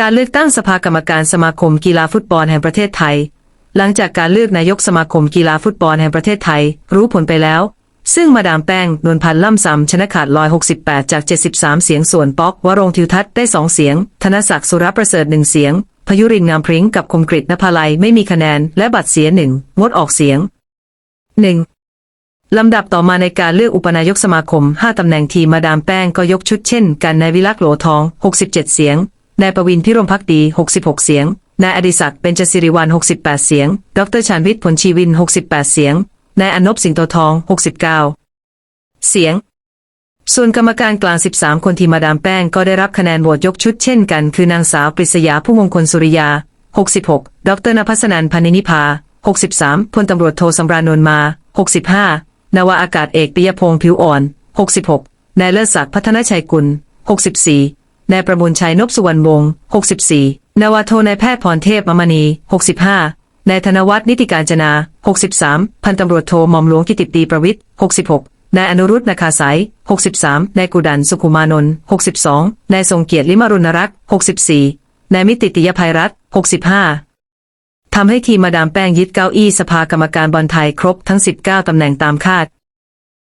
การเลือกตั้งสภากรรมการสมาคมกีฬาฟุตบอลแห่งประเทศไทย หลังจากการเลือกนายกสมาคมกีฬาฟุตบอลแห่งประเทศไทย รู้ผลไปแล้ว ซึ่งมาดามแป้งนวลพันธ์ล่ำซำชนะขาดลอย 68 จาก 73 เสียงส่วนป๊อกวรงทิวทัศน์ได้ 2 เสียง ธนศักดิ์สุรประเสริฐหนึ่งเสียง พยุรินงามพริ้งกับคมกริตนภาลัยไม่มีคะแนน และบัตรเสียหนึ่งงดออกเสียง 1. ลำดับต่อมาในการเลือกอุปนายกสมาคม 5 ตำแหน่งทีมมาดามแป้งก็ยกชุดเช่นกันนายวิลักษ์โหลทอง 67 เสียง นายประวินพิรมพักดี 66 เสียง นายอดิศักดิ์เบญจสิริวัล68 เสียง ดรชานวิทย์ผลชีวิน 68 เสียง นายอนบสิงโตทอง 69 เสียง ส่วนกรรมการกลาง 13 คนทีมมาดามแป้งก็ได้รับคะแนนโหวตยกชุดเช่นกัน คือนางสาวปริศยาผู้มงคลสุริยา 66 ดรนภัสนันพานินิพา 63 พลตำรวจโทสำราญนวลมา 65นาวาอากาศเอกปิยพงษ์ผิวอ่อน 66 นายเลิศศักดิ์พัฒนชัยกุล 64 นายประมูลชัยนพสุวรรณวงศ์ 64 นาวาโทนายแพทย์พรเทพมมณี 65 นายธนวัฒน์นิติการจนา 63 พันตำรวจโทหม่อมหลวงกิติตีประวิทย์ 66 นายอนุรุตนาคาสาย 63 นายกุดันสุขุมานนท์ 62 นายทรงเกียรติลิมรุณรักษ์ 64 นายมิติติยภัยรัตน์ 65ทำให้ทีมมาดามแป้งยึดเก้าอี้สภากรรมการบอลไทยครบทั้ง 19 ตำแหน่งตามคาด